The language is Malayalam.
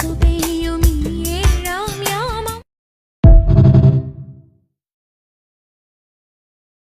പെയ്യുമീ